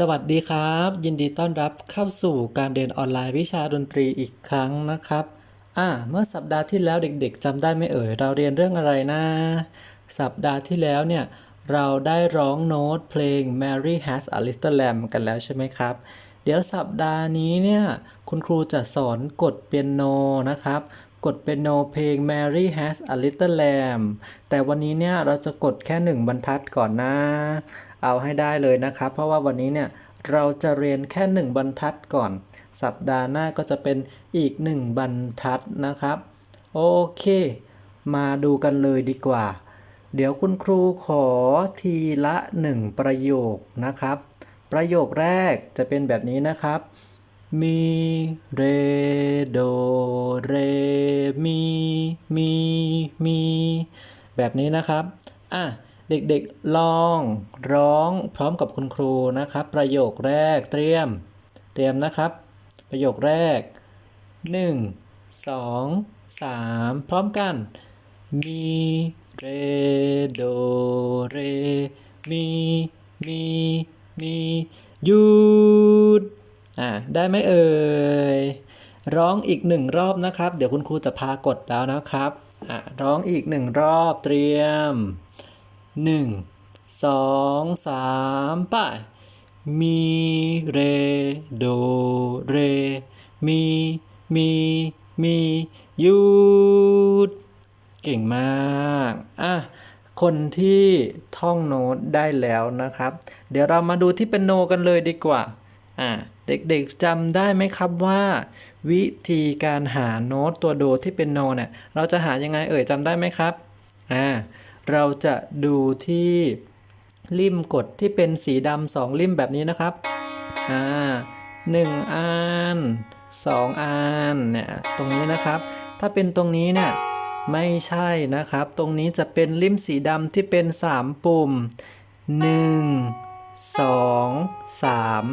สวัสดีครับ ยินดีต้อนรับเข้าสู่การเรียนออนไลน์วิชาดนตรีอีกครั้งนะครับอ่าเมื่อสัปดาห์ที่แล้วเด็กๆจำได้ไหมเอ่ยเราเรียนเรื่องอะไรนะสัปดาห์ที่แล้วเนี่ยเราได้ร้องโน้ตเพลง Mary Has a Little Lamb กันแล้วใช่ไหมครับ เดี๋ยวสัปดาห์นี้เนี่ยคุณครูจะสอนกดเปียโนนะครับ กดเปียโนเพลง Mary Has a Little Lamb แต่วันนี้เนี่ยเราจะกดแค่หนึ่งบรรทัดก่อนนะ เอาให้ได้เลยนะครับ เพราะว่าวันนี้เนี่ยเราจะเรียนแค่หนึ่งบรรทัดก่อน สัปดาห์หน้าก็จะเป็นอีกหนึ่งบรรทัดนะครับ โอเค มาดูกันเลยดีกว่า เดี๋ยวคุณครูขอทีละหนึ่งประโยคนะครับ ประโยคแรกจะเป็นแบบนี้นะครับ มีเรโดเรมีมีมีแบบนี้นะครับ อะ เด็กๆลองร้องพร้อมกับคุณครูนะครับ ประโยคแรกเตรียม เตรียมนะครับ ประโยคแรก 1 2 3 พร้อมกัน มีเรโดเรมีมีมีหยุด อ่าได้ไหมเอ่ยร้องอีกหนึ่งรอบนะครับ เดี๋ยวคุณครูจะพากดแล้วนะครับอะร้องอีกหนึ่งรอบเตรียมหนึ่งสองสามไป้มีเรโดเรมีมีมีหยุดเก่งมากอะคนที่ท่องโน้ตได้แล้วนะครับ เดี๋ยวเรามาดูที่เป็นโนกันเลยดีกว่าอะ เด็กๆจำได้ไหมครับว่า วิธีการหาโน้ตตัวโดที่เป็นโนเนี่ยเราจะหายังไงเอ่ยจำได้ไหมครับอ่าเราจะดูที่ริมกดที่เป็นสีดำสองริมแบบนี้นะครับอ่าหนึ่งอันสองอันเนี่ยตรงนี้นะครับ ถ้าเป็นตรงนี้เนี่ยไม่ใช่นะครับ ตรงนี้จะเป็นริมสีดำที่เป็นสามปุ่มหนึ่งสองสาม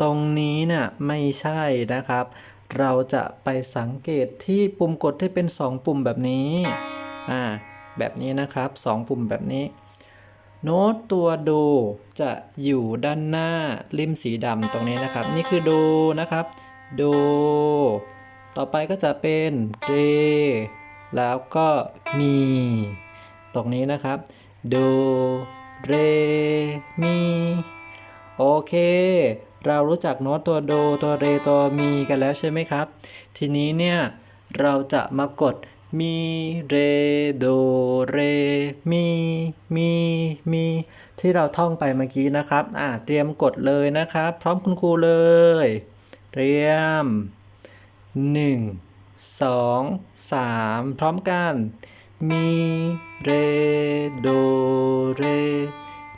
ตรงนี้น่ะไม่ใช่นะครับ เราจะไปสังเกตที่ปุ่มกดที่เป็นสองปุ่มแบบนี้อ่าแบบนี้นะครับ 2 ปุ่มแบบนี้ โน้ตตัวโดจะอยู่ด้านหน้าริมสีดำตรงนี้นะครับ นี่คือโดนะครับโดต่อไปก็จะเป็นเรแล้วก็มี ตรงนี้นะครับโดเรมีโอเค เรารู้จักโน้ตตัวโดตัวเรตัวมีกันแล้วใช่ไหมครับ ทีนี้เนี่ยเราจะมากดมีเรโดเรมีมีมีที่เราท่องไปเมื่อกี้นะครับ อ่าเตรียมกดเลยนะครับ พร้อมคุณครูเลย เตรียม 1 2 3 พร้อมกัน มีเรโดเร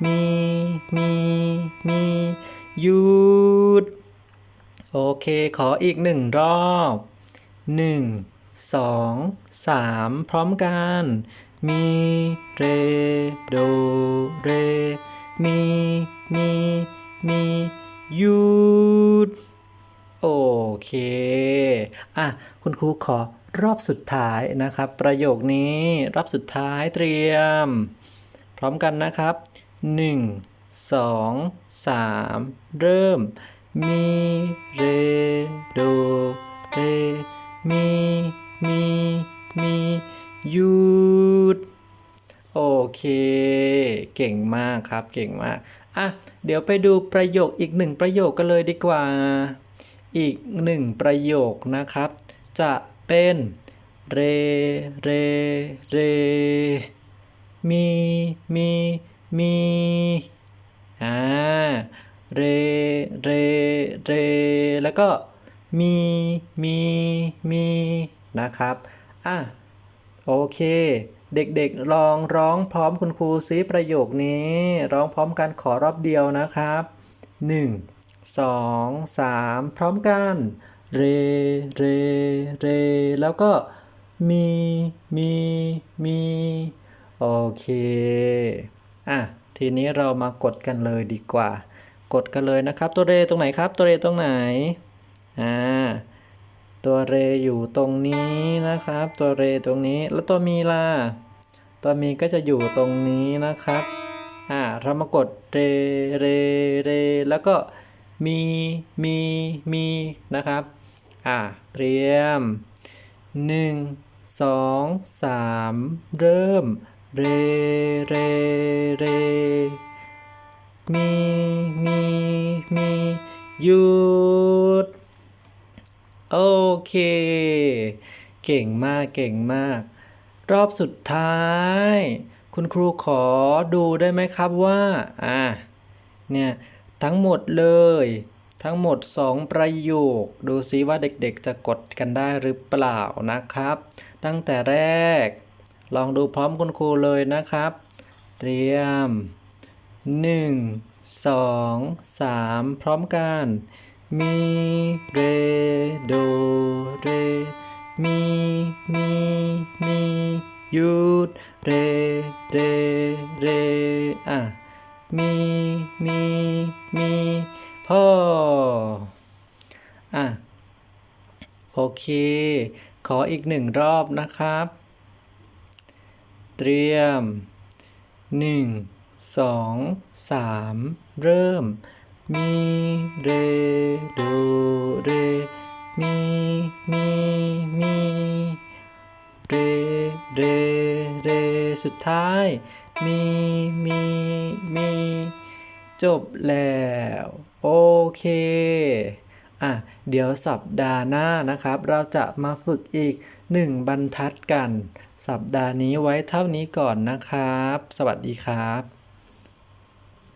มีมีมี หยุด โอเค ขออีกหนึ่งรอบ1 2 3พร้อมกัน มีเรโดเร มีมีมีหยุด โอเค อะ คุณครูขอรอบสุดท้ายนะครับ ประโยคนี้รอบสุดท้ายเตรียม พร้อมกันนะครับหนึ่ง 1 2 3เริ่ม มีเรโดเรมีมีมีหยุดโอเค เก่งมากครับเก่งมากอะเดี๋ยวไปดูประโยคอีกหนึ่งประโยคกันเลยดีกว่า อีกหนึ่งประโยคนะครับ จะเป็นเรเรเรมีมีมี อ่าเรเรเรแล้วก็มีมีมีนะครับอะโอเค เด็กๆลองร้องพร้อมคุณครูซิประโยคนี้ ร้องพร้อมกันขอรอบเดียวนะครับ 1 2 3 พร้อมกัน เร เร เร แล้วก็มี มี มี โอเค อะ ทีนี้เรามากดกันเลยดีกว่า กดกันเลยนะครับ ตัวเรตรงไหนครับ ตัวเรตรงไหนอ่าตัวเรอยู่ตรงนี้นะครับ ตัวเรตรงนี้แล้วตัวมีล่ะตัวมีก็จะอยู่ตรงนี้นะครับอ่าเรามากดเรเรเรแล้วก็มีมีมีนะครับอะเตรียมหนึ่งสองสามเริ่ม เร เร เร มี มี มี หยุด โอเค เก่งมาก เก่งมาก รอบสุดท้าย คุณครูขอดูได้ไหมครับว่า อะ เนี่ย ทั้งหมดเลย ทั้งหมด 2 ประโยค ดูซิว่าเด็กๆจะกดกันได้หรือเปล่านะครับ ตั้งแต่แรก ลองดูพร้อมคุณครูเลยนะครับ เตรียม 1 2 3 พร้อมกัน มีเรโดเรมีมีมีหยุดเรเรเรอะมีมีมีพ่ออะโอเค ขออีกหนึ่งรอบนะครับ ตรียมหนึ่งสองสามเริ่ม มีเรโดเร มีมีมีเรเรเรสุดท้าย มีมีมีจบแล้ว โอเคอะเดี๋ยวสัปดาห์หน้านะครับ เราจะมาฝึกอีก หนึ่งบรรทัดกัน สัปดาห์นี้ไว้เท่านี้ก่อนนะครับ สวัสดีครับ